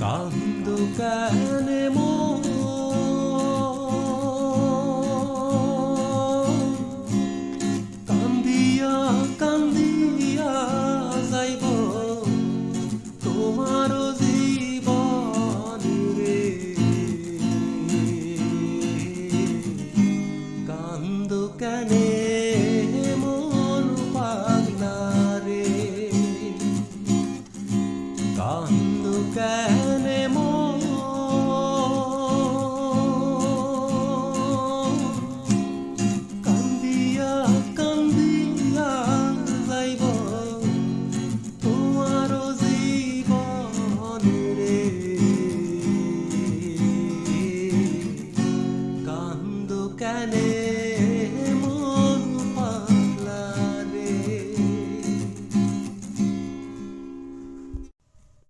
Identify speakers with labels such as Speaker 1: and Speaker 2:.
Speaker 1: কান্দ কেন কান্দিয়া কান্দিয়া যাইব। তোমার জীবন রে। কান্দ কেনে ক্লান্ত কেনে কান্দিয়া কান্দিয়া যাইব তোমার জীবন রে